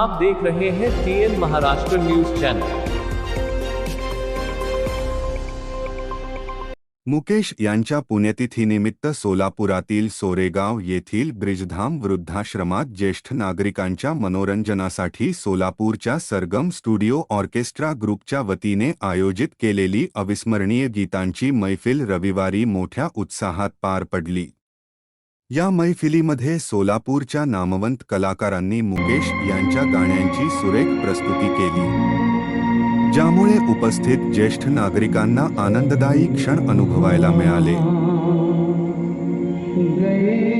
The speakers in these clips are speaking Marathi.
आप देख रहे हैं TN Maharashtra news channel Mukesh यांच्या पुण्यतिथीनिमित्त सोलापुरातील सोरेगाव येथील ब्रिजधाम वृद्धाश्रमात ज्येष्ठ नागरिकांच्या मनोरंजनासाठी सोलापूरच्या सरगम स्टुडिओ ऑर्केस्ट्रा ग्रुपच्या वतीने आयोजित केलेली अविस्मरणीय गीतांची मैफिल रविवारी मोठ्या उत्साहात पार पडली. या मैफिलीमध्ये सोलापूरच्या नामवंत कलाकारांनी मुकेश यांच्या गाण्यांची सुरेख प्रस्तुती केली. ज्यामुळे उपस्थित ज्येष्ठ नागरिकांना आनंददायी क्षण अनुभवायला मिळाले.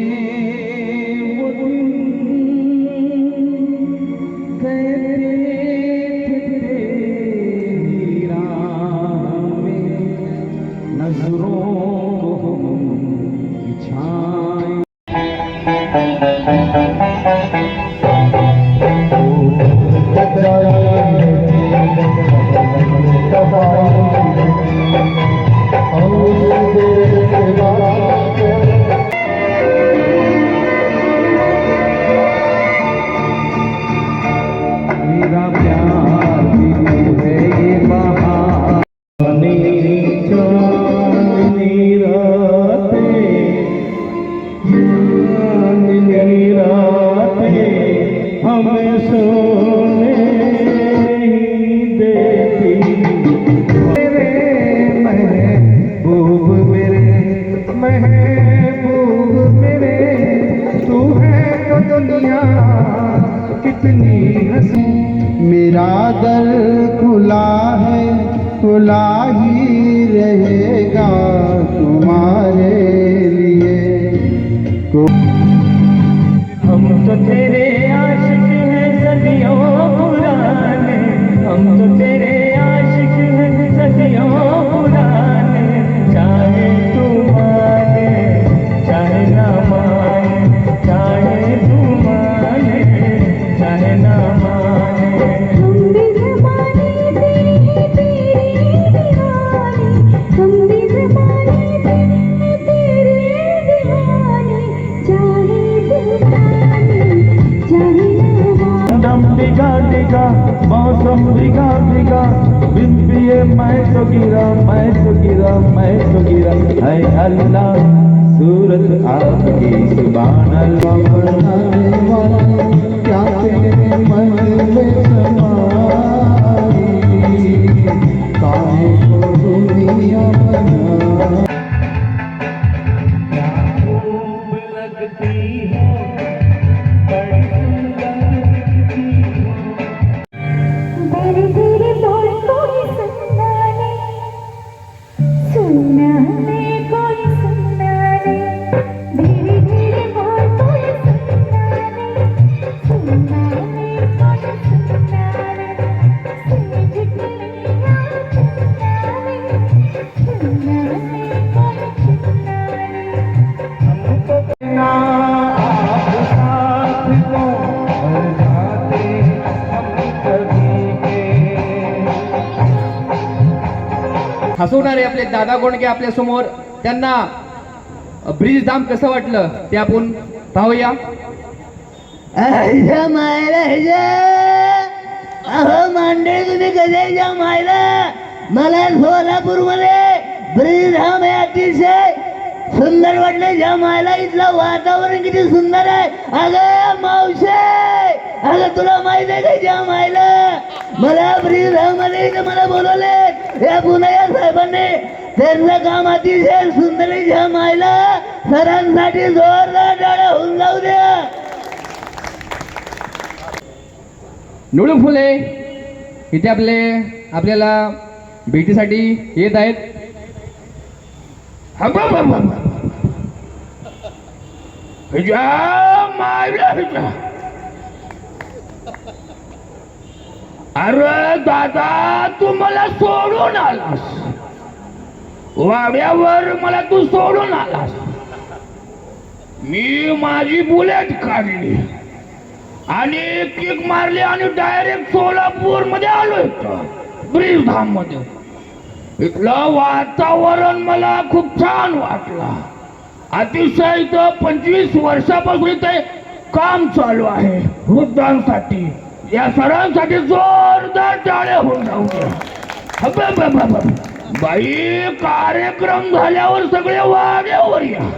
कितनी हसी मेरा दर खुला खुला ही रहेगा तुम्हारे लिए। को हम तो तेरे दम दिगा दिगा मौसम दिगा दिगा बिन पिए मैं तो गिरा मैं तो गिरा मैं तो गिरा है अल्लाह सूरत आपकी सुभान अल्लाह बनाने वाला क्या तेरे मन में हसवणारे आपले दादा गोंडके आपल्यासमोर. त्यांना ब्रिज धाम कसं वाटलं? ते आपण पाहूया. अहो मांडे तुम्ही कशाच्या मायला मला सोलापूरमध्ये ब्रिजधाम हे अतिशय. सुंदर वाटले ज्या मायला इथलं वातावरण किती सुंदर आहे. अगं मावशे अगं तुला माहीत आहे का ज्या मायला? मला ब्रिजधाममध्ये मला बोलवले. या पुन्हा साहेबांनी त्यांचं काम अतिशय सुंदर ज्या मायला. सरांसाठी जोरदार डाळ्या होऊन जाऊ द्या. निळू फुले इथे आपले आपल्याला भेटीसाठी येत आहेत. Oh, अरे दादा तू मला सोडून आलास. वाड्यावर मला तू सोडून आलास. मी माझी बुलेट काढली आणि किक मारली आणि डायरेक्ट सोलापूरमध्ये आलो ब्रिज धाममध्ये इथलं वातावरण मला खूप छान वाटलं. अतिशय इथं पंचवीस वर्षापासून इथे काम चालू आहे वृद्धांसाठी. या सरांसाठी जोरदार टाळ्या होऊन जाऊ. बाई कार्यक्रम झाल्यावर सगळे वाड्यावर या.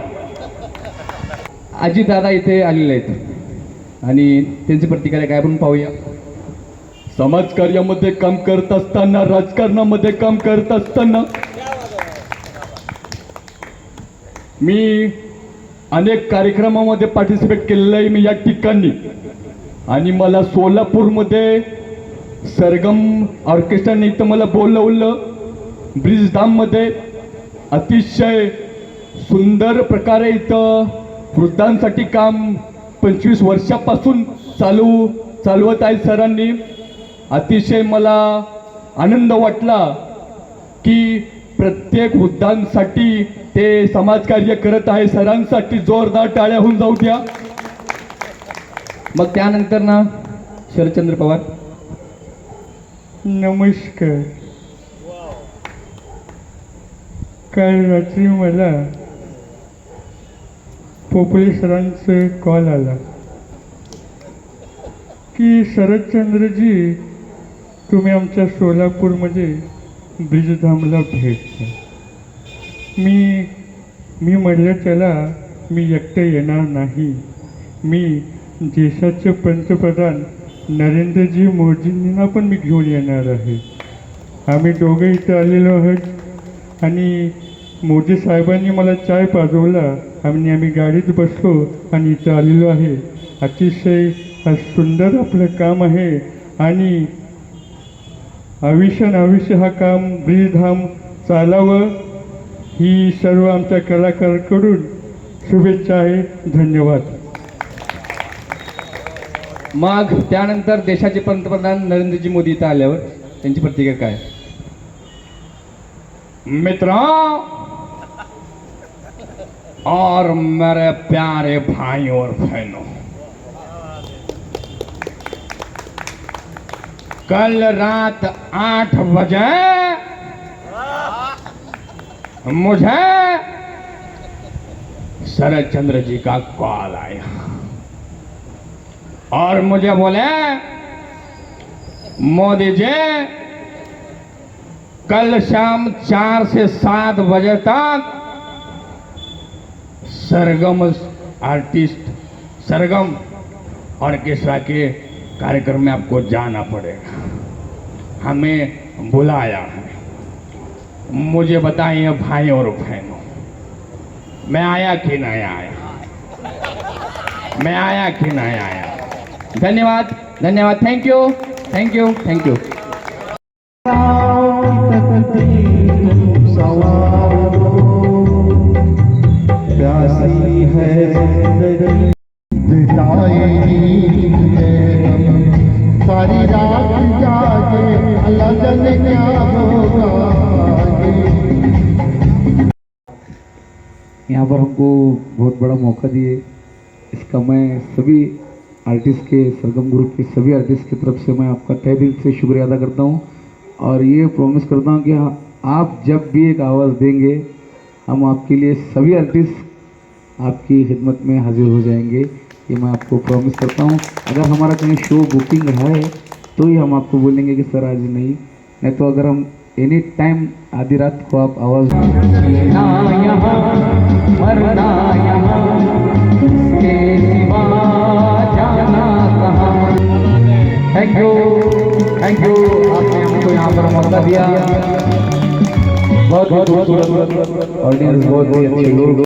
अजित दादा इथे आलेले आहेत. आणि त्यांची प्रतिक्रिया काय आपण पाहूया. समाजकार्यामध्ये काम करत असताना राजकारणामध्ये काम करत असताना मी अनेक कार्यक्रमामध्ये पार्टिसिपेट केलेलं आहे मी या ठिकाणी. आणि मला सोलापूरमध्ये सरगम ऑर्केस्ट्राने इथं मला बोलवलं. ब्रिजधाममध्ये अतिशय सुंदर प्रकारे इथं वृद्धांसाठी काम पंचवीस वर्षापासून चालू चालवत आहेत सरांनी. अतिशय मला आनंद वाटला की प्रत्येक वृद्धांसाठी ते समाजकार्य करत आहे. सरांसाठी जोरदार टाळ्या होऊन जाऊ द्या. मग त्यानंतर ना शरदचंद्र पवार. नमस्कार. काल रात्री मला पोपळे सरांचं कॉल आला. की शरदचंद्रजी तुम्ही आमच्या सोलापूरमध्ये ब्रिजधामला भेट द्या. मी मी म्हटलं त्याला मी एकटं येणार नाही. मी देशाचे पंतप्रधान नरेंद्रजी मोदींना पण मी घेऊन येणार आहे. आम्ही दोघे इथं आलेलो आहोत आणि मोदी साहेबांनी मला चाय पाजवला. आणि आम्ही गाडीत बसलो आणि इथं आलेलो आहे. अतिशय सुंदर आपलं काम आहे आणि आयुष्यान आयुष्य हा काम ब्रिजधाम चालावं ही सर्व आमच्या कलाकारांकडून शुभेच्छा आहे धन्यवाद. मग त्यानंतर देशाचे पंतप्रधान नरेंद्रजी मोदी इथं आल्यावर त्यांची प्रतिक्रिया काय? मित्रों और मेरे प्यारे भाई और बहनों कल रात आठ बजे मुझे शरद चंद्र जी का कॉल आया। और मुझे बोले, मोदी जी, कल शाम चार से सात बजे तक सरगम आर्टिस्ट सरगम ऑर्केस्ट्रा के कार्यक्रम में आपको जाना पड़ेगा। हमें बुलाया है। मुझे बताइए भाई और बहनों। मैं आया कि नहीं आया? मैं आया कि नहीं आया? धन्यवाद धन्यवाद। थैंक यू थैंक यू प्यासी है सारी रात जागे अल्लाह पर हमको बहुत बड़ा मौका दिए। इसका मैं सभी आर्टिस्ट के सरगम ग्रुप के सभी आर्टिस्ट की तरफ़ से मैं आपका तहे दिल से शुक्रिया अदा करता हूँ। और ये प्रॉमिस करता हूँ कि हाँ, आप जब भी एक आवाज़ देंगे हम आपके लिए सभी आर्टिस्ट आपकी खिदमत में हाजिर हो जाएँगे। ये मैं आपको प्रॉमिस करता हूँ। अगर हमारा कहीं शो बुकिंग है तो ही हम आपको बोलेंगे कि सर आज नहीं। नहीं तो अगर हम एनी टाइम आधी रात को आप आवाज़ थैंक यू थैंक यू आपने हमको यहाँ पर मौका दिया बहुत बहुत खूबसूरत ऑडियंस बहुत बहुत अच्छे लोग